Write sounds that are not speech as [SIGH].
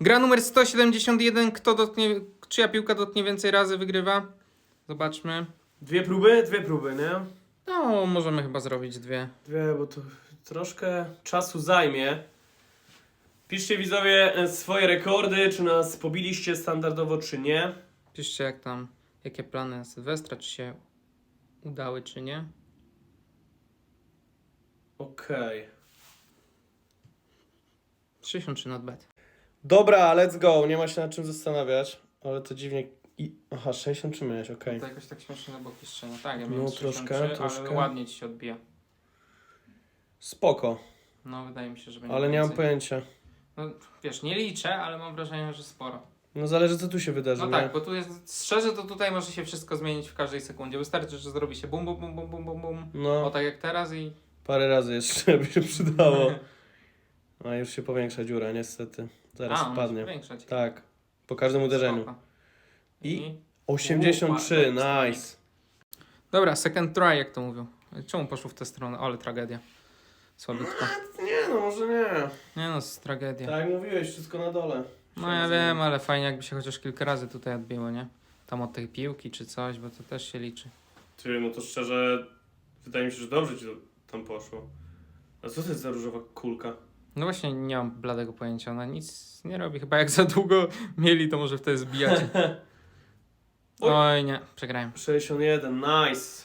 Gra numer 171. Kto dotknie, czyja piłka dotknie więcej razy, wygrywa. Zobaczmy. Dwie próby? Dwie próby, nie? No, możemy chyba zrobić dwie. Dwie, bo to troszkę czasu zajmie. Piszcie widzowie swoje rekordy, czy nas pobiliście standardowo, czy nie. Piszcie jak tam, jakie plany Sylwestra, czy się udały, czy nie. Okej. 63 not bad. Dobra, let's go. Nie ma się nad czym zastanawiać. Ale to dziwnie. I... Aha, 63 miałeś, okej. To jakoś tak śmiesznie na boki strzela. Tak, ja No, miałem troszkę, 63, troszkę. ale ładnie ci się odbija. Spoko, No, wydaje mi się, że będzie ale nie mam więcej. pojęcia. No, wiesz, nie liczę, ale mam wrażenie, że sporo. No zależy co tu się wydarzy, No nie? tak, bo tu jest, szczerze to tutaj może się wszystko zmienić w każdej sekundzie. Wystarczy, że zrobi się bum, bum, bum, bum, bum, bum, bum. O No, tak jak teraz i... parę razy jeszcze [LAUGHS] by się przydało. [LAUGHS] A już się powiększa dziura, niestety. Zaraz A, on wpadnie. może powiększać. Tak, po każdym uderzeniu. Spoko. I? 83, U, ładny nice. Dobra, second try, jak to mówią. Czemu poszło w tę stronę? Ale tragedia. Słabiutko. Nie no, może nie. Nie no, jest tragedia. Tak jak mówiłeś, wszystko na dole. No ja wiem, ale fajnie jakby się chociaż kilka razy tutaj odbiło, nie? Tam od tej piłki czy coś, bo to też się liczy. Ty, no to szczerze, wydaje mi się, że dobrze ci to tam poszło. A co to jest za różowa kulka? No właśnie nie mam bladego pojęcia, ona nic nie robi. Chyba jak za długo mieli, to może wtedy zbijać. [LAUGHS] Oj. Oj nie, przegrałem. 61, nice.